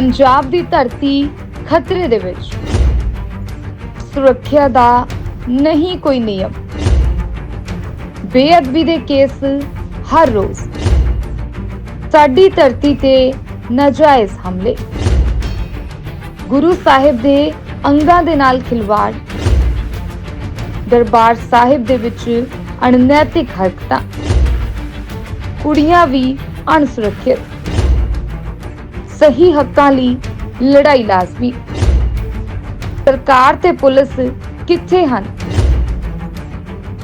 ਪੰਜਾਬ ਦੀ ਧਰਤੀ ਖਤਰੇ ਦੇ ਵਿੱਚ। ਸੁਰੱਖਿਆ ਦਾ ਨਹੀਂ ਕੋਈ ਨਿਯਮ। ਬੇਅਦਬੀ ਦੇ ਕੇਸ ਹਰ ਰੋਜ਼। ਸਾਡੀ ਧਰਤੀ ਤੇ ਨਾਜਾਇਜ਼ ਹਮਲੇ। ਗੁਰੂ ਸਾਹਿਬ ਦੇ ਅੰਗਾਂ ਦੇ ਨਾਲ ਖਿਲਵਾੜ। ਦਰਬਾਰ ਸਾਹਿਬ ਦੇ ਵਿੱਚ ਅਣਨੈਤਿਕ ਹਰਕਤਾਂ। ਕੁੜੀਆਂ ਵੀ ਅਣਸੁਰੱਖਿਅਤ। ਸਹੀ ਹੱਕਾਂ ਲਈ ਲੜਾਈ ਲਾਜ਼ਮੀ। ਸਰਕਾਰ ਤੇ ਪੁਲਿਸ ਕਿੱਥੇ ਹਨ?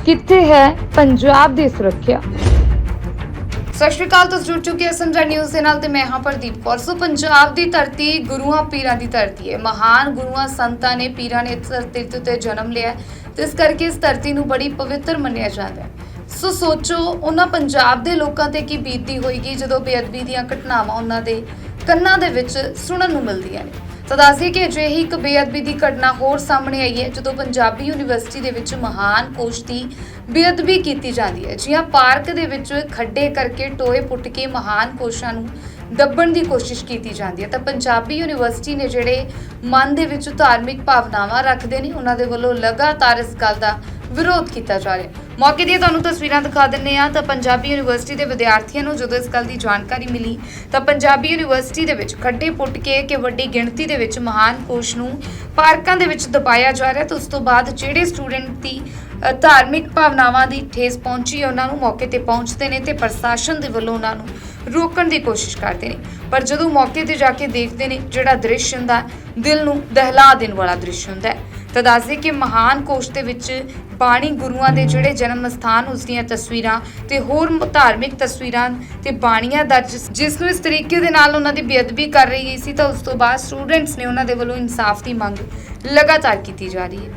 ਕਿੱਥੇ ਹੈ ਪੰਜਾਬ ਦੀ ਸੁਰੱਖਿਆ? ਸਤਿ ਸ਼੍ਰੀ ਅਕਾਲ, ਤੁਸੀਂ ਜੁੜ ਚੁੱਕੇ ਹੋ ਸੰਜਾ ਨਿਊਜ਼ ਦੇ ਨਾਲ ਤੇ ਮੈਂ ਹਾਂ ਪ੍ਰਦੀਪ ਕੌਰ। ਸੋ ਪੰਜਾਬ ਦੀ ਧਰਤੀ ਗੁਰੂਆਂ ਪੀਰਾਂ ਦੀ ਧਰਤੀ ਹੈ। ਮਹਾਨ ਗੁਰੂਆਂ, ਸੰਤਾਂ ਨੇ ਪੀਰਾਂ ਨੇ ਇਸ ਧਰਤੀ ਤੇ ਉੱਤੇ ਜਨਮ ਲਿਆ ਤੇ ਇਸ ਕਰਕੇ ਇਸ ਧਰਤੀ ਨੂੰ ਬੜੀ ਪਵਿੱਤਰ ਮੰਨਿਆ ਜਾਂਦਾ ਹੈ। ਸੋ ਸੋਚੋ, ਉਹਨਾਂ ਪੰਜਾਬ ਦੇ ਲੋਕਾਂ ਤੇ ਕੀ ਬੀਤੀ ਹੋਏਗੀ ਜਦੋਂ ਬੇਅਦਬੀ ਦੀਆਂ ਘਟਨਾਵਾਂ ਉਹਨਾਂ ਦੇ ਕੰਨਾਂ ਦੇ ਵਿੱਚ ਸੁਣਨ ਨੂੰ ਮਿਲਦੀਆਂ ਨੇ। ਤਾਂ ਦੱਸਦੀ ਕਿ ਅਜਿਹੀ ਇੱਕ ਬੇਅਦਬੀ ਦੀ ਘਟਨਾ ਹੋਰ ਸਾਹਮਣੇ ਆਈ ਹੈ, ਜਦੋਂ ਪੰਜਾਬੀ ਯੂਨੀਵਰਸਿਟੀ ਦੇ ਵਿੱਚ ਮਹਾਨ ਕੋਸ਼ ਦੀ ਬੇਅਦਬੀ ਕੀਤੀ ਜਾਂਦੀ ਹੈ। ਜੀਆਂ ਪਾਰਕ ਦੇ ਵਿੱਚ ਖੱਡੇ ਕਰਕੇ ਟੋਏ ਪੁੱਟ ਕੇ ਮਹਾਨ ਕੋਸ਼ਾਂ ਨੂੰ ਦੱਬਣ ਦੀ ਕੋਸ਼ਿਸ਼ ਕੀਤੀ ਜਾਂਦੀ ਹੈ, ਤਾਂ ਪੰਜਾਬੀ ਯੂਨੀਵਰਸਿਟੀ ਨੇ ਜਿਹੜੇ ਮਨ ਦੇ ਵਿੱਚ ਧਾਰਮਿਕ ਭਾਵਨਾਵਾਂ ਰੱਖਦੇ ਨੇ, ਉਹਨਾਂ ਦੇ ਵੱਲੋਂ ਲਗਾਤਾਰ ਇਸ ਗੱਲ ਦਾ ਵਿਰੋਧ ਕੀਤਾ ਜਾ ਰਿਹਾ ਹੈ। ਮੌਕੇ ਦੀਆਂ ਤੁਹਾਨੂੰ ਤਸਵੀਰਾਂ ਦਿਖਾ ਦਿੰਨੇ ਆ ਤਾਂ ਪੰਜਾਬੀ ਯੂਨੀਵਰਸਿਟੀ ਦੇ ਵਿਦਿਆਰਥੀਆਂ ਨੂੰ ਜਦੋਂ ਇਸ ਗੱਲ ਦੀ ਜਾਣਕਾਰੀ ਮਿਲੀ, ਤਾਂ ਪੰਜਾਬੀ ਯੂਨੀਵਰਸਿਟੀ ਦੇ ਵਿੱਚ ਖੱਡੇ ਪੁੱਟ ਕੇ ਕਿ ਵੱਡੀ ਗਿਣਤੀ ਦੇ ਵਿੱਚ ਮਹਾਨ ਕੋਸ਼ ਨੂੰ ਪਾਰਕਾਂ ਦੇ ਵਿੱਚ ਦਬਾਇਆ ਜਾ ਰਿਹਾ ਤਾਂ ਉਸ ਤੋਂ ਬਾਅਦ ਜਿਹੜੇ ਸਟੂਡੈਂਟ ਦੀ ਧਾਰਮਿਕ ਭਾਵਨਾਵਾਂ ਦੀ ਠੇਸ ਪਹੁੰਚੀ ਉਹਨਾਂ ਨੂੰ ਮੌਕੇ ਤੇ ਪਹੁੰਚਦੇ ਨੇ ਤੇ ਪ੍ਰਸ਼ਾਸਨ ਦੇ ਵੱਲੋਂ ਉਹਨਾਂ ਨੂੰ ਰੋਕਣ ਦੀ ਕੋਸ਼ਿਸ਼ ਕਰਦੇ ਨੇ। ਪਰ ਜਦੋਂ ਮੌਕੇ ਤੇ ਜਾ ਕੇ ਦੇਖਦੇ ਨੇ, ਜਿਹੜਾ ਦ੍ਰਿਸ਼ ਹੁੰਦਾ, ਦਿਲ ਨੂੰ ਦਹਿਲਾ ਦੇਣ ਵਾਲਾ ਦ੍ਰਿਸ਼ ਹੁੰਦਾ ਹੈ। ਤਾਂ ਦੱਸਦੇ ਕਿ ਮਹਾਨ ਕੋਸ਼ ਦੇ ਵਿੱਚ ਬਾਣੀ ਗੁਰੂਆਂ ਦੇ ਜਿਹੜੇ ਜਨਮ ਸਥਾਨ ਉਸ ਦੀਆਂ ਤਸਵੀਰਾਂ ਤੇ ਹੋਰ ਧਾਰਮਿਕ ਤਸਵੀਰਾਂ ਤੇ ਬਾਣੀਆਂ ਦਰਜ ਜਿਸ ਨੂੰ ਇਸ ਤਰੀਕੇ ਦੇ ਨਾਲ ਉਹਨਾਂ ਦੀ ਬੇਅਦਬੀ ਕਰ ਰਹੀ ਗਈ ਸੀ ਤਾਂ ਉਸ ਤੋਂ ਬਾਅਦ ਸਟੂਡੈਂਟਸ ਨੇ ਉਹਨਾਂ ਦੇ ਵੱਲੋਂ ਇਨਸਾਫ ਦੀ ਮੰਗ ਲਗਾਤਾਰ ਕੀਤੀ ਜਾ ਰਹੀ ਹੈ।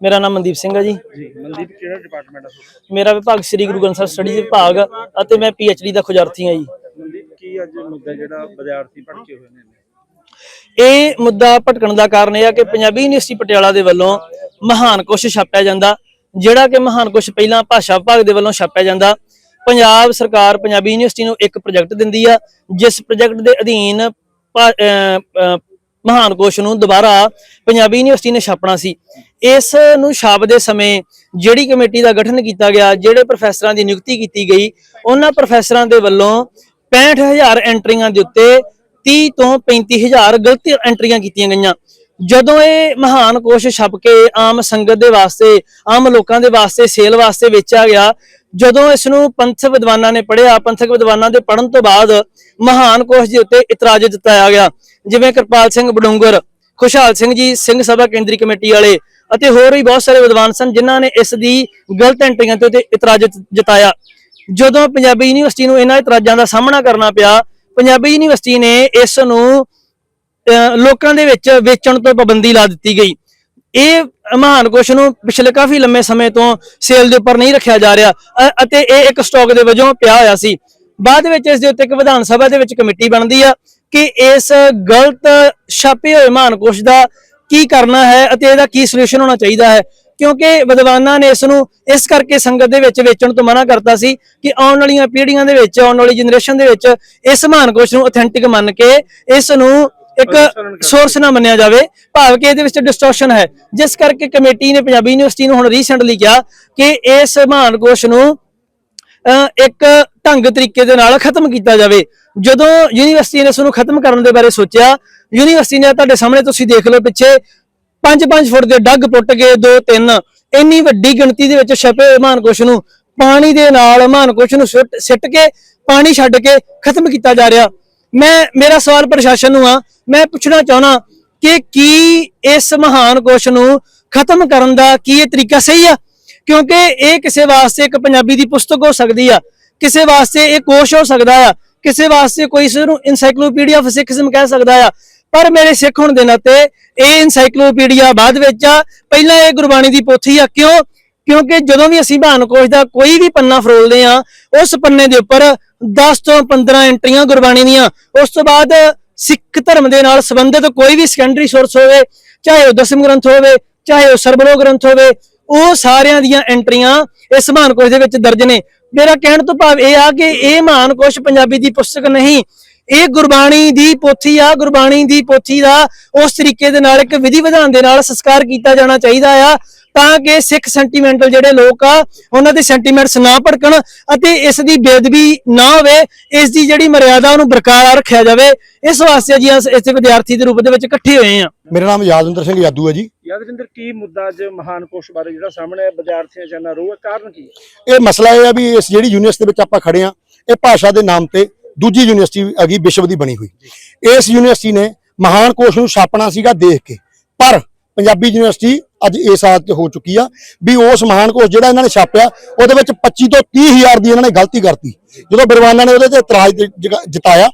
ਮੇਰਾ ਨਾਮ ਮਨਦੀਪ ਸਿੰਘ ਹੈ ਜੀ। ਜੀ ਮਨਦੀਪ ਕਿਹੜਾ ਡਿਪਾਰਟਮੈਂਟ ਆ ਤੁਹਾਡਾ? ਮੇਰਾ ਵਿਭਾਗ ਸ੍ਰੀ ਗੁਰੂ ਗ੍ਰੰਥ ਸਾਹਿਬ ਸਟੱਡੀਜ਼ ਵਿਭਾਗ ਅਤੇ ਮੈਂ ਡੀ ਦਾ ਖੁਜਾਰਥੀ ਹਾਂ ਜੀ। ਮਨਦੀਪ ਕੀ ਅੱਜ ਮੁੱਦਾ ਜਿਹੜਾ ਵਿਦਿਆਰਥੀ ਭੜਕੇ ਹੋਏ ਨੇ? ਇਹ ਮੁੱਦਾ ਭਟਕਣ ਦਾ ਕਾਰਨ ਇਹ ਆ ਕਿ ਪੰਜਾਬੀ ਯੂਨੀਵਰਸਿਟੀ ਪਟਿਆਲਾ ਦੇ ਵੱਲੋਂ ਮਹਾਨ ਕੁਸ਼ ਛਾਪਿਆ ਜਾਂਦਾ, ਜਿਹੜਾ ਕਿ ਮਹਾਨ ਕੁਸ਼ ਪਹਿਲਾਂ ਭਾਸ਼ਾ ਵਿਭਾਗ ਦੇ ਵੱਲੋਂ ਛਾਪਿਆ ਜਾਂਦਾ। ਪੰਜਾਬ ਸਰਕਾਰ ਪੰਜਾਬੀ ਯੂਨੀਵਰਸਿਟੀ ਨੂੰ ਇੱਕ ਪ੍ਰੋਜੈਕਟ ਦਿੰਦੀ ਆ, ਜਿਸ ਪ੍ਰੋਜੈਕਟ ਦੇ ਅਧੀਨ ਭਾ- ਮਹਾਨ ਕੋਸ਼ ਨੂੰ ਦੁਬਾਰਾ ਪੰਜਾਬੀ ਯੂਨੀਵਰਸਿਟੀ ਨੇ ਛਾਪਣਾ ਸੀ। ਇਸ ਨੂੰ ਛਾਪਦੇ ਸਮੇਂ ਜਿਹੜੀ ਕਮੇਟੀ ਦਾ ਗਠਨ ਕੀਤਾ ਗਿਆ, ਜਿਹੜੇ ਪ੍ਰੋਫੈਸਰਾਂ ਦੀ ਨਿਯੁਕਤੀ ਕੀਤੀ ਗਈ, ਉਹਨਾਂ ਪ੍ਰੋਫੈਸਰਾਂ ਦੇ ਵੱਲੋਂ 65000 ਐਂਟਰੀਆਂ ਦੇ ਉੱਤੇ 30 ਤੋਂ 35000 ਗਲਤ ਐਂਟਰੀਆਂ ਕੀਤੀਆਂ ਗਈਆਂ। ਜਦੋਂ ਇਹ ਮਹਾਨ ਕੋਸ਼ ਛਪ ਕੇ ਆਮ ਸੰਗਤ ਦੇ ਵਾਸਤੇ, ਆਮ ਲੋਕਾਂ ਦੇ ਵਾਸਤੇ, ਸੇਲ ਵਾਸਤੇ ਵੇਚਿਆ ਗਿਆ, ਜਦੋਂ ਇਸ ਨੂੰ ਪੰਥਕ ਵਿਦਵਾਨਾਂ ਨੇ ਪੜ੍ਹਿਆ, ਪੰਥਕ ਵਿਦਵਾਨਾਂ ਦੇ ਪੜ੍ਹਨ ਤੋਂ ਬਾਅਦ ਮਹਾਨ ਕੋਸ਼ ਦੇ ਉੱਤੇ ਇਤਰਾਜ਼ ਜਤਾਇਆ ਗਿਆ। ਜਿਵੇਂ ਕਿਰਪਾਲ ਸਿੰਘ ਬਡੂੰਗਰ, ਖੁਸ਼ਹਾਲ ਸਿੰਘ ਜੀ, ਸਿੰਘ ਸਭਾ ਕੇਂਦਰੀ ਕਮੇਟੀ ਵਾਲੇ ਅਤੇ ਹੋਰ ਵੀ ਬਹੁਤ ਸਾਰੇ ਵਿਦਵਾਨ ਸਨ ਜਿਨ੍ਹਾਂ ਨੇ ਇਸ ਦੀ ਗਲਤ ਐਂਟਰੀਆਂ ਤੇ ਉੱਤੇ ਇਤਰਾਜ਼ ਜਤਾਇਆ। ਜਦੋਂ ਪੰਜਾਬੀ ਯੂਨੀਵਰਸਿਟੀ ਨੂੰ ਇਹਨਾਂ ਇਤਰਾਜ਼ਾਂ ਦਾ ਸਾਹਮਣਾ ਕਰਨਾ ਪਿਆ ਪੰਜਾਬੀ ਯੂਨੀਵਰਸਿਟੀ ਨੇ ਇਸ ਨੂੰ ਅਹ, ਲੋਕਾਂ ਦੇ ਵਿੱਚ ਵੇਚਣ ਤੋਂ ਪਾਬੰਦੀ ਲਾ ਦਿੱਤੀ ਗਈ। ਇਹ ਮਹਾਨ ਕੁਸ਼ ਨੂੰ ਪਿਛਲੇ ਕਾਫੀ ਲੰਮੇ ਸਮੇਂ ਤੋਂ ਸੇਲ ਦੇ ਉੱਪਰ ਨਹੀਂ ਰੱਖਿਆ ਜਾ ਰਿਹਾ ਅਤੇ ਇਹ ਇੱਕ ਸਟਾਕ ਦੇ ਵਜੋਂ ਪਿਆ ਹੋਇਆ ਸੀ। ਬਾਅਦ ਵਿੱਚ ਇਸ ਦੇ ਉੱਤੇ ਇੱਕ ਵਿਧਾਨ ਸਭਾ ਦੇ ਵਿੱਚ ਕਮੇਟੀ ਬਣਦੀ ਆ ਕਿ ਇਸ ਗਲਤ ਛਾਪੇ ਹੋਏ ਮਹਾਨ ਕੁਸ਼ ਦਾ ਕੀ ਕਰਨਾ ਹੈ ਅਤੇ ਇਹਦਾ ਕੀ ਸੋਲੂਸ਼ਨ ਹੋਣਾ ਚਾਹੀਦਾ ਹੈ। ਕਿਉਂਕਿ ਵਿਦਵਾਨਾਂ ਨੇ ਇਸ ਨੂੰ ਇਸ ਕਰਕੇ ਸੰਗਤ ਦੇ ਵਿੱਚ ਵੇਚਣ ਤੋਂ ਮਨਾ ਕਰਤਾ ਸੀ ਕਿ ਆਉਣ ਵਾਲੀਆਂ ਪੀੜ੍ਹੀਆਂ ਦੇ ਵਿੱਚ ਆਉਣ ਵਾਲੀ ਜਨਰੇਸ਼ਨ ਦੇ ਵਿੱਚ ਇਸ ਮਹਾਨ ਕੋਸ਼ ਨੂੰ ਅਥੈਂਟਿਕ ਮੰਨ ਕੇ ਇਸ ਨੂੰ ਇੱਕ ਸੋਰਸ ਨਾ ਮੰਨਿਆ ਜਾਵੇ ਭਾਵ ਕਿ ਇਹਦੇ ਵਿੱਚ ਡਿਸਟੋਰਸ਼ਨ ਹੈ। ਜਿਸ ਕਰਕੇ ਕਮੇਟੀ ਨੇ ਪੰਜਾਬੀ ਯੂਨੀਵਰਸਿਟੀ ਨੂੰ ਹੁਣ ਰੀਸੈਂਟਲੀ ਕਿਹਾ ਕਿ ਇਸ ਮਹਾਨ ਕੋਸ਼ ਨੂੰ ਇੱਕ ਢੰਗ ਤਰੀਕੇ ਦੇ ਨਾਲ ਖਤਮ ਕੀਤਾ ਜਾਵੇ। ਜਦੋਂ ਯੂਨੀਵਰਸਿਟੀ ਨੇ ਇਸ ਨੂੰ ਖਤਮ ਕਰਨ ਦੇ ਬਾਰੇ ਸੋਚਿਆ ਯੂਨੀਵਰਸਿਟੀ ਨੇ ਤੁਹਾਡੇ ਸਾਹਮਣੇ ਤੁਸੀਂ ਦੇਖ ਲਓ ਪਿੱਛੇ 5-5 ਫੁੱਟ ਦੇ ਡੱਗ ਪੁੱਟ ਕੇ 2-3 ਇੰਨੀ ਵੱਡੀ ਗਿਣਤੀ ਦੇ ਵਿੱਚ ਛਪੇ ਹੋਏ ਮਹਾਨ ਕੋਸ਼ ਨੂੰ। ਪਾਣੀ ਦੇ ਨਾਲ ਮਹਾਨ ਕੋਸ਼ ਨੂੰ ਸੁੱਟ- ਸਿੱਟ ਕੇ, ਪਾਣੀ ਛੱਡ ਕੇ ਖਤਮ ਕੀਤਾ ਜਾ ਰਿਹਾ। ਮੈਂ, ਮੇਰਾ ਸਵਾਲ ਪ੍ਰਸ਼ਾਸਨ ਨੂੰ ਆ, ਮੈਂ ਪੁੱਛਣਾ ਚਾਹਣਾ ਕਿ ਕੀ ਇਸ ਮਹਾਨ ਕੋਸ਼ ਨੂੰ ਖਤਮ ਕਰਨ ਦਾ ਕੀ ਇਹ ਤਰੀਕਾ ਸਹੀ ਆ? ਕਿਉਂਕਿ ਇਹ ਕਿਸੇ ਵਾਸਤੇ ਇੱਕ ਪੰਜਾਬੀ ਦੀ ਪੁਸਤਕ ਹੋ ਸਕਦੀ ਆ। ਕਿਸੇ ਵਾਸਤੇ ਇਹ ਕੋਸ਼ ਹੋ ਸਕਦਾ ਆ। ਕਿਸੇ ਵਾਸਤੇ ਕੋਈ ਇਸ ਨੂੰ ਇਨਸਾਈਕਲੋਪੀਡੀਆ ਆਫ ਸਿੱਖੀਜ਼ਮ ਕਹਿ ਸਕਦਾ ਆ। ਪਰ ਮੇਰੇ ਸਿੱਖ ਹੋਣ ਦੇ ਨਾਤੇ ਇਹ ਇਨਸਾਈਕਲੋਪੀਡੀਆ ਬਾਅਦ ਵਿੱਚ ਆ। ਪਹਿਲਾਂ ਇਹ ਗੁਰਬਾਣੀ ਦੀ ਪੋਥੀ ਆ, ਕਿਉਂ? ਕਿਉਂਕਿ ਜਦੋਂ ਵੀ ਅਸੀਂ ਮਹਾਨ ਦਾ ਕੋਈ ਵੀ ਪੰਨਾ ਫਰੋਲਦੇ ਆ, ਉਸ ਪੰਨੇ ਦੇ ਉੱਪਰ 10 ਤੋਂ 15 ਐਂਟਰੀਆਂ ਗੁਰਬਾਣੀ ਦੀਆਂ। ਉਸ ਤੋਂ ਬਾਅਦ ਸਿੱਖ ਧਰਮ ਦੇ ਨਾਲ ਸੰਬੰਧਿਤ ਕੋਈ ਵੀ ਸੈਕੰਡਰੀ ਸੋਰਸ ਹੋਵੇ, ਚਾਹੇ ਉਹ ਦਸਮ ਗ੍ਰੰਥ ਹੋਵੇ, ਚਾਹੇ ਉਹ ਸਰਬਲੋ ਗ੍ਰੰਥ ਹੋਵੇ, ਉਹ ਸਾਰਿਆਂ ਦੀਆਂ ਐਂਟਰੀਆਂ ਇਸ ਮਹਾਨ ਕੋਸ਼ ਦੇ ਵਿੱਚ ਦਰਜ ਨੇ। ਮੇਰਾ ਕਹਿਣ ਤੋਂ ਭਾਵ ਇਹ ਆ ਕਿ ਇਹ ਮਹਾਨ ਕੋਸ਼ ਪੰਜਾਬੀ ਦੀ ਪੁਸਤਕ ਨਹੀਂ ਇਹ ਗੁਰਬਾਣੀ ਦੀ ਪੋਥੀ ਆ ਗੁਰਬਾਣੀ ਦੀ ਪੋਥੀ ਦਾ ਉਸ ਤਰੀਕੇ ਦੇ ਨਾਲ ਇੱਕ ਵਿਧੀ ਵਿਧਾਨ ਦੇ ਨਾਲ ਸੰਸਕਾਰ ਕੀਤਾ ਜਾਣਾ ਚਾਹੀਦਾ ਆ ਤਾਂ ਕਿ ਸਿੱਖ ਸੈਂਟੀਮੈਂਟਲ ਜਿਹੜੇ ਲੋਕ ਆ ਉਹਨਾਂ ਦੇ ਸੈਂਟੀਮੈਂਟਸ ਨਾ ਭੜਕਣ ਅਤੇ ਇਸ ਦੀ ਬੇਅਦਬੀ ਨਾ ਹੋਵੇ ਇਸ ਦੀ ਜਿਹੜੀ ਮਰਿਆਦਾ ਉਹਨੂੰ ਬਰਕਰਾਰ ਰੱਖਿਆ ਜਾਵੇ। ਇਸ ਵਾਸਤੇ ਜੀ ਅਸੀਂ ਇੱਥੇ ਵਿਦਿਆਰਥੀ ਦੇ ਰੂਪ ਦੇ ਵਿੱਚ ਇਕੱਠੇ ਹੋਏ ਆ ਮੇਰਾ ਨਾਮ ਯਾਦਵਿੰਦਰ ਸਿੰਘ ਯਾਦੂ ਹੈ ਜੀ। ਯਾਦਵਿੰਦਰ ਕੀ ਮੁੱਦਾ ਅੱਜ ਮਹਾਨ ਕੋਸ਼ ਬਾਰੇ ਜਿਹੜਾ ਸਾਹਮਣੇ ਵਿਦਿਆਰਥੀਆਂ ਚ ਰੋਹ ਕਾਰਨ ਕੀ ਹੈ? ਇਹ ਮਸਲਾ ਇਹ ਆ ਵੀ ਇਸ ਜਿਹੜੀ ਯੂਨੀਵਰਸਿਟੀ ਦੇ ਵਿੱਚ ਆਪਾਂ ਖੜੇ ਆ ਇਹ ਭਾਸ਼ਾ ਦੇ ਨਾਮ ਤੇ ਦੂਜੀ ਯੂਨੀਵਰਸਿਟੀ ਹੈਗੀ ਵਿਸ਼ਵ ਦੀ ਬਣੀ ਹੋਈ। ਇਸ ਯੂਨੀਵਰਸਿਟੀ ਨੇ ਮਹਾਨ ਕੋਸ਼ ਨੂੰ ਛਾਪਣਾ ਸੀਗਾ ਦੇਖ ਕੇ। ਪਰ ਪੰਜਾਬੀ ਯੂਨੀਵਰਸਿਟੀ ਅੱਜ ਇਸ ਹਾਲਤ ਹੋ ਚੁੱਕੀ ਆ ਵੀ ਉਸ ਮਹਾਨ ਕੋਸ਼ ਜਿਹੜਾ ਇਹਨਾਂ ਨੇ ਛਾਪਿਆ, ਉਹਦੇ ਵਿੱਚ 25 ਤੋਂ 30 ਹਜ਼ਾਰ ਦੀ ਇਹਨਾਂ ਨੇ ਗਲਤੀ ਕਰਤੀ। ਜਦੋਂ ਬਿਰਵਾਨਾ ਨੇ ਉਹਦੇ ਤੇ ਇਤਰਾਜ਼ ਜਤਾਇਆ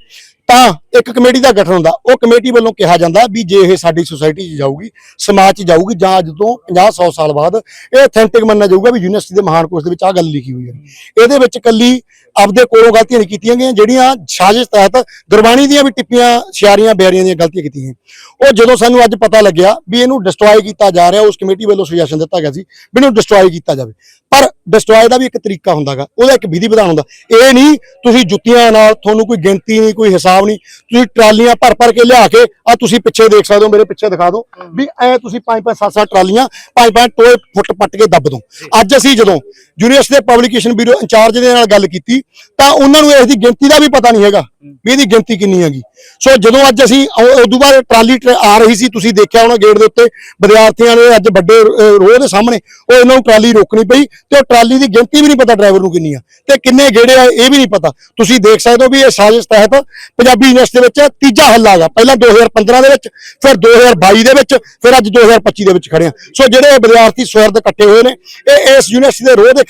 ਤਾਂ ਇੱਕ ਕਮੇਟੀ ਦਾ ਗਠਨ ਹੁੰਦਾ। ਉਹ ਕਮੇਟੀ ਵੱਲੋਂ ਕਿਹਾ ਜਾਂਦਾ ਵੀ ਜੇ ਇਹ ਸਾਡੀ ਸੁਸਾਇਟੀ 'ਚ ਜਾਊਗੀ, ਸਮਾਜ 'ਚ ਜਾਊਗੀ, ਜਾਂ ਅੱਜ ਤੋਂ 50 100 ਸਾਲ ਬਾਅਦ ਇਹ ਅਥੈਂਟਿਕ ਮੰਨਿਆ ਜਾਊਗਾ ਵੀ ਯੂਨੀਵਰਸਿਟੀ ਦੇ ਮਹਾਨ ਕੋਸ਼ ਦੇ ਵਿੱਚ ਆਹ ਗੱਲ ਲਿਖੀ ਹੋਈ ਹੈ। ਇਹਦੇ ਵਿੱਚ ਕੱਲੀ ਆਪਦੇ ਕੋਲੋਂ ਗਲਤੀਆਂ ਨਹੀਂ ਕੀਤੀਆਂ ਗਈਆਂ, ਜਿਹੜੀਆਂ ਸਾਜ਼ਿਸ਼ ਤਹਿਤ ਗੁਰਬਾਣੀ ਦੀਆਂ ਵੀ ਟਿੱਪੀਆਂ, ਸ਼ਿਆਰੀਆਂ ਬਿਆਰੀਆਂ ਦੀਆਂ ਗਲਤੀਆਂ ਕੀਤੀਆਂ ਗਈਆਂ। ਉਹ ਜਦੋਂ ਸਾਨੂੰ ਅੱਜ ਪਤਾ ਲੱਗਿਆ ਵੀ ਇਹਨੂੰ ਡਿਸਟਰੋਏ ਕੀਤਾ ਜਾ ਰਿਹਾ, ਉਸ ਕਮੇਟੀ ਵੱਲੋਂ ਸੁਜੈਸ਼ਨ ਦਿੱਤਾ ਗਿਆ ਸੀ ਵੀ ਇਹਨੂੰ ਡਿਸਟਰੋਏ ਕੀਤਾ ਜਾਵੇ। ਪਰ ਡਿਸਟਰੋਏ ਦਾ ਵੀ ਇੱਕ ਤਰੀਕਾ ਹੁੰਦਾਗਾ, ਉਹਦਾ ਇੱਕ ਵਿਧੀ ਵਿਧਾਨ ਹੁੰਦਾ। ਇਹ ਨਹੀਂ, ਤੁਸੀਂ ਜੁੱਤੀਆਂ ਨਾਲ ਤੁਹਾਨੂੰ ਕੋਈ ਗਿਣਤੀ ਨਹੀਂ, ਕੋਈ ਹਿਸਾਬ ਨਹੀਂ, ਤੁਸੀਂ ਟਰਾਲੀਆਂ ਭਰ ਭਰ ਕੇ ਲਿਆ ਕੇ ਆ ਤੁਸੀਂ ਪਿੱਛੇ ਦੇਖ ਸਕਦੇ ਹੋ, ਮੇਰੇ ਪਿੱਛੇ ਦਿਖਾ ਦਿਓ, ਵੀ ਐ ਤੁਸੀਂ ਪੰਜ ਪੰਜ ਸੱਤ ਸੱਤ ਟਰਾਲੀਆਂ, ਪੰਜ ਪੰਜ ਟੋਏ ਫੁੱਟ ਪੱਟ ਕੇ ਦੱਬ ਦੋ ਅੱਜ ਅਸੀਂ ਜਦੋਂ ਯੂਨੀਵਰਸਿਟੀ ਦੇ ਪਬਲੀਕੇਸ਼ਨ ਬਿਊਰੋ ਇੰਚਾਰਜ ਦੇ ਨਾਲ ਗੱਲ ਕੀਤੀ, ਤਾਂ ਉਹਨਾਂ ਨੂੰ ਇਸ ਦੀ ਗਿਣਤੀ ਦਾ ਵੀ ਪਤਾ ਨਹੀਂ ਹੈਗਾ, ਵੀ ਇਹਦੀ ਗਿਣਤੀ ਕਿੰਨੀ ਹੈਗੀ। ਸੋ ਜਦੋਂ ਅੱਜ ਅਸੀਂ ਉਦੋਂ ਬਾਅਦ ਟਰਾਲੀ ਟਰ- ਆ ਰਹੀ ਸੀ, ਤੁਸੀਂ ਦੇਖਿਆ ਹੋਣਾ ਗੇਟ ਦੇ ਉੱਤੇ, ਵਿਦਿਆਰਥੀਆਂ ਨੇ ਅੱਜ ਵੱਡੇ ਰੋਹ ਦੇ ਸਾਹਮਣੇ, ਉਹ ਇਹਨਾਂ ਨੂੰ ਟਰਾਲੀ ਰੋਕਣੀ ਪਈ ਤੇ ਉਹ ਟਰਾਲੀ ਦੀ ਗਿਣਤੀ ਵੀ ਨਹੀਂ ਪਤਾ ਡਰਾਈਵਰ ਨੂੰ ਕਿੰਨੀ ਆ ਤੇ ਕਿੰਨੇ ਗੇੜੇ ਆ ਇਹ ਵੀ ਨਹੀਂ ਪਤਾ। ਤੁਸੀਂ ਦੇਖ ਸਕਦੇ ਹੋ ਵੀ ਇਹ ਸਾਜ਼ਿਸ਼ ਤਹਿਤ ਪੰਜਾਬੀ ਯੂਨੀਵਰਸਿਟੀ ਦੇ ਵਿੱਚ ਤੀਜਾ ਹੱਲਾ ਹੈਗਾ। ਪਹਿਲਾਂ 2015 ਦੇ ਵਿੱਚ, ਫਿਰ 2022 ਦੇ ਵਿੱਚ, ਫਿਰ ਅੱਜ 2025 ਦੇ ਵਿੱਚ ਖੜੇ ਆ। ਸੋ ਜਿਹੜੇ ਵਿਦਿਆਰਥੀ ਸਵਰਦ ਇਕੱਠੇ ਹੋਏ ਨੇ, ਇਹ ਇਸ ਯੂਨੀਵਰਸਿਟੀ ਦੇ ਰੋਹ ਦੇ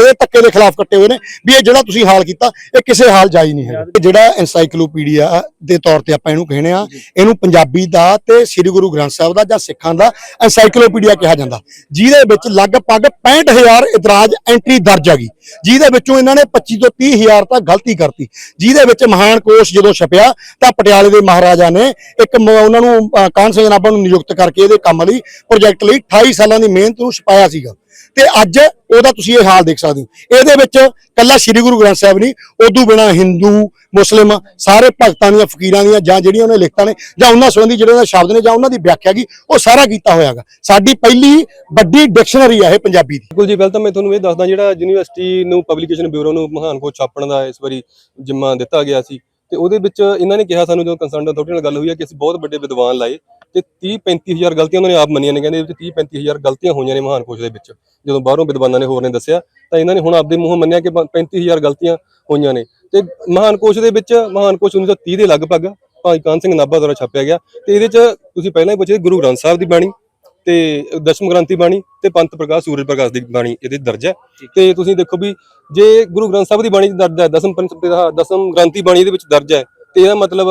ਇਹ ਧੱਕੇ ਦੇ ਖਿਲਾਫ ਇਕੱਠੇ ਹੋਏ ਨੇ ਵੀ ਇਹ ਜਿਹੜਾ ਤੁਸੀਂ ਹਾਲ ਕੀਤਾ, ਇਹ ਕਿਸੇ ਹਾਲ ਜਾਈ ਨਹੀਂ ਹੈ ਇਹ ਜਿਹੜਾ ਐਨਸਾਈਕਲੋਪੀਡੀਆ ਦੇ ਤੌਰ ਤੇ ਆਪਾਂ ਇਹਨੂੰ ਕਹਿੰਦੇ ਆ ਇਹਨੂੰ ਪੰਜਾਬੀ ਦਾ ਤੇ ਸ੍ਰੀ ਗੁਰੂ ਗ੍ਰੰਥ ਸਾਹਿਬ ਦਾ ਜਾਂ ਸਿੱਖਾਂ ਦਾ ਐਨਸਾਈਕਲੋਪੀਡੀਆ ਕਿਹਾ ਜਾਂਦਾ। ਜਿਹਦੇ ਵਿੱਚ ਲਗਭਗ 65000 ਇਤਰਾਜ਼ ਐਂਟਰੀ ਦਰਜ ਹੈਗੀ ਜਿਹਦੇ ਵਿੱਚੋਂ ਇਹਨਾਂ ਨੇ 25 ਤੋਂ 30000 ਤਾਂ ਗਲਤੀ ਕਰਤੀ। ਜਿਹਦੇ ਵਿੱਚ ਮਹਾਨ ਕੋਸ਼ ਜਦੋਂ ਛਪਿਆ ਤਾਂ ਪਟਿਆਲੇ ਦੇ ਮਹਾਰਾਜਾ ਨੇ ਇੱਕ ਉਹਨਾਂ ਨੂੰ ਅ, ਕਾਹਨ ਨਾਭਾ ਨੂੰ ਨਿਯੁਕਤ ਕਰਕੇ ਇਹਦੇ ਕੰਮ ਲਈ ਪ੍ਰੋਜੈਕਟ ਲਈ 28 ਸਾਲਾਂ ਦੀ ਮਿਹਨਤ ਨੂੰ ਛਪਾਇਆ ਸੀਗਾ। ਤੇ ਅੱਜ ਉਹਦਾ ਤੁਸੀਂ ਇਹ ਹਾਲ ਦੇਖ ਸਕਦੇ ਹੋ। ਇਹਦੇ ਵਿੱਚ ਕੱਲਾ ਸ੍ਰੀ ਗੁਰੂ ਗ੍ਰੰਥ ਸਾਹਿਬ ਨਹੀਂ, ਉਦੋਂ ਬਿਨਾ ਹਿੰਦੂ, ਮੁਸਲਿਮ ਸਾਰੇ ਭਗਤਾਂ ਦੀਆਂ, ਫਕੀਰਾਂ ਦੀਆਂ ਜਾਂ ਜਿਹੜੀਆਂ ਉਹਨੇ ਲਿਖਤਾਂ ਨੇ ਜਾਂ ਉਹਨਾਂ ਸੰਬੰਧੀ ਜਿਹੜੇ ਉਹਦੇ ਸ਼ਬਦ ਨੇ ਜਾਂ ਉਹਨਾਂ ਦੀ ਵਿਆਖਿਆ ਕੀ, ਉਹ ਸਾਰਾ ਕੀਤਾ ਹੋਇਆਗਾ ਸਾਡੀ ਪਹਿਲੀ ਵੱਡੀ ਡਿਕਸ਼ਨਰੀ ਆ ਇਹ ਪੰਜਾਬੀ ਦੀ। ਬਿਲਕੁਲ ਜੀ, ਪਹਿਲਾਂ ਤਾਂ ਮੈਂ ਤੁਹਾਨੂੰ ਇਹ ਦੱਸਦਾ, ਜਿਹੜਾ ਯੂਨੀਵਰਸਿਟੀ ਨੂੰ ਪਬਲੀਕੇਸ਼ਨ ਬਿਊਰੋ ਨੂੰ ਮਹਾਨ ਕੋ ਛਾਪਣ ਦਾ ਇਸ ਵਾਰੀ ਜਿੰਮਾ ਦਿੱਤਾ ਗਿਆ ਸੀ, ਤੇ ਉਹਦੇ ਵਿੱਚ ਇਹਨਾਂ ਨੇ ਕਿਹਾ ਸਾਨੂੰ ਜਦੋਂ ਕੰਸਰਨ ਅਥਾਰਟੀ ਨਾਲ ਗੱਲ ਹੋਈ ਹੈ ਕਿ ਅਸੀਂ ਬਹੁਤ ਵੱਡੇ ਵਿਦਵਾਨ ਲਾਏ ਤੇ 30 35000 ਗਲਤੀਆਂ ਉਹਨਾਂ ਨੇ ਆਪ ਮੰਨੀਆਂ ਨੇ ਕਹਿੰਦੇ ਇਹਦੇ ਵਿੱਚ 30 35000 ਗਲਤੀਆਂ ਹੋਈਆਂ ਨੇ ਮਹਾਨ ਕੋਸ਼ ਦੇ ਵਿੱਚ। ਜਦੋਂ ਬਾਹਰੋਂ ਵਿਦਵਾਨਾਂ ਨੇ ਹੋਰ ਨੇ ਦੱਸਿਆ ਤਾਂ ਇਹਨਾਂ ਨੇ ਹੁਣ ਆਪਦੇ ਮੂੰਹੋਂ ਮੰਨਿਆ ਕਿ 35000 ਗਲਤੀਆਂ ਹੋਈਆਂ ਨੇ। ਤੇ ਮਹਾਨ ਕੋਸ਼ ਦੇ ਵਿੱਚ ਮਹਾਨ ਕੋਸ਼ 1930 ਦੇ ਲਗਭਗ ਭਾਈ ਕਾਨ ਸਿੰਘ ਨਾਭਾ ਦੁਆਰਾ ਛਾਪਿਆ ਗਿਆ। ਤੇ ਇਹਦੇ ਚ ਤੁਸੀਂ ਪਹਿਲਾਂ ਹੀ ਪੁੱਛੇ ਗੁਰੂ ਗ੍ਰੰਥ ਸਾਹਿਬ ਦੀ ਬਾਣੀ ਤੇ ਦਸ਼ਮ ਗ੍ਰੰਥੀ ਬਾਣੀ ਤੇ ਪੰਥ ਪ੍ਰਕਾਸ਼ ਸੂਰਜ ਪ੍ਰਕਾਸ਼ ਦੀ ਬਾਣੀ ਇਹਦੇ ਦਰਜ ਹੈ। ਤੇ ਤੁਸੀਂ ਦੇਖੋ ਵੀ ਜੇ ਗੁਰੂ ਗ੍ਰੰਥ ਸਾਹਿਬ ਦੀ ਬਾਣੀ ਦਰਜ ਹੈ ਦਸਮ ਪੰਥ ਦਾ ਦਸਮ ਗ੍ਰੰਥੀ ਬਾਣੀ ਇਹਦੇ ਵਿੱਚ ਦਰਜ ਹੈ। ਤੇ ਇਹਦਾ ਮਤਲਬ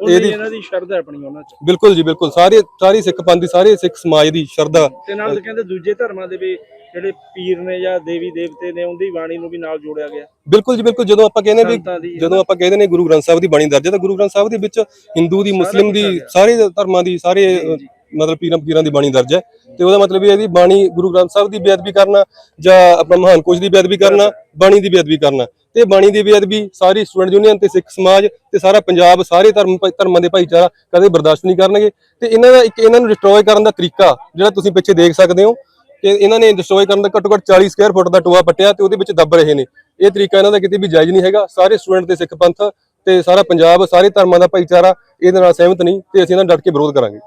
ਇਹਦੀ ਇਹਨਾਂ ਦੀ ਸ਼ਰਧਾ ਹੈ ਆਪਣੀ ਉਹਨਾਂ ਚ। ਬਿਲਕੁਲ ਜੀ ਬਿਲਕੁਲ। ਸਾਰੇ ਸਾਰੀ ਸਿੱਖ ਪੰਥ ਦੀ ਸਾਰੇ ਸਿੱਖ ਸਮਾਜ ਦੀ ਸ਼ਰਧਾ। ਤੇ ਨਾਲ ਕਹਿੰਦੇ ਦੂਜੇ ਧਰਮਾਂ ਦੇ ਵੀ ਜਿਹੜੇ ਪੀਰ ਨੇ ਜਾਂ ਦੇਵੀ ਦੇਵਤੇ ਨੇ ਉਹਦੀ ਬਾਣੀ ਨੂੰ ਵੀ ਨਾਲ ਜੋੜਿਆ ਗਿਆ। ਬਿਲਕੁਲ ਜੀ ਬਿਲਕੁਲ। ਜਦੋਂ ਆਪਾਂ ਕਹਿੰਦੇ ਵੀ ਜਦੋਂ ਆਪਾਂ ਕਹਿੰਦੇ ਨੇ ਗੁਰੂ ਗ੍ਰੰਥ ਸਾਹਿਬ ਦੀ ਬਾਣੀ ਦਰਜ ਹੈ ਤਾਂ ਗੁਰੂ ਗ੍ਰੰਥ ਸਾਹਿਬ ਦੇ ਵਿੱਚ ਹਿੰਦੂ ਦੀ ਮੁਸਲਿਮ ਦੀ। ਸਾਰੇ ਧਰਮਾਂ ਦੀ ਸਾਰੇ ਮਤਲਬ ਪੀਰਾਂ ਪੀਰਾਂ ਦੀ ਬਾਣੀ ਦਰਜ ਹੈ। ਤੇ ਉਹਦਾ ਮਤਲਬ ਇਹ ਹੈ ਵੀ ਬਾਣੀ ਗੁਰੂ ਗ੍ਰੰਥ ਸਾਹਿਬ ਦੀ ਬੇਅਦਬੀ ਕਰਨਾ ਜਾਂ ਆਪਣਾ ਮਹਾਨ ਕੋਸ਼ ਦੀ ਬੇਅਦਬੀ ਕਰਨਾ। ਬਾਣੀ ਦੀ ਬੇਅਦਬੀ ਕਰਨਾ। ਤੇ ਬਾਣੀ ਦੀ ਬੇਅਦਬੀ ਸਾਰੀ ਸਟੂਡੈਂਟ ਯੂਨੀਅਨ ਤੇ ਸਿੱਖ ਸਮਾਜ ਤੇ ਸਾਰਾ ਪੰਜਾਬ, ਸਾਰੇ ਧਰਮ ਧਰਮਾਂ ਦੇ ਭਾਈਚਾਰਾ ਕਦੇ ਬਰਦਾਸ਼ਤ ਨਹੀਂ ਕਰਨਗੇ। ਤੇ ਇਹਨਾਂ ਦਾ ਇੱਕ, ਇਹਨਾਂ ਨੂੰ ਡਿਸਟਰੋਏ ਕਰਨ ਦਾ ਤਰੀਕਾ ਜਿਹੜਾ ਤੁਸੀਂ ਪਿੱਛੇ ਦੇਖ ਸਕਦੇ ਹੋ ਕਿ ਇਹਨਾਂ ਨੇ ਡਿਸਟਰੋਏ ਕਰਨ ਦਾ ਘੱਟੋ ਘੱਟ 40 ਸਕੁਅਰ ਫੁੱਟ ਦਾ ਟੋਆ ਪੱਟਿਆ ਤੇ ਉਹਦੇ ਵਿੱਚ ਦੱਬ ਰਹੇ ਨੇ। ਇਹ ਤਰੀਕਾ ਇਹਨਾਂ ਦਾ ਕਿਤੇ ਵੀ ਜਾਇਜ਼ ਨਹੀਂ ਹੈਗਾ। ਸਾਰੇ ਸਟੂਡੈਂਟ ਤੇ ਸਿੱਖ ਪੰਥ ਤੇ ਸਾਰਾ ਪੰਜਾਬ, ਸਾਰੇ ਧਰਮਾਂ ਦਾ ਭਾਈਚਾਰਾ ਇਹਦੇ ਨਾਲ ਸਹਿਮਤ ਨਹੀਂ ਤੇ ਅਸੀਂ ਇਹਨਾਂ ਦਾ ਡਟ ਕੇ ਵਿਰੋਧ ਕਰਾਂਗੇ।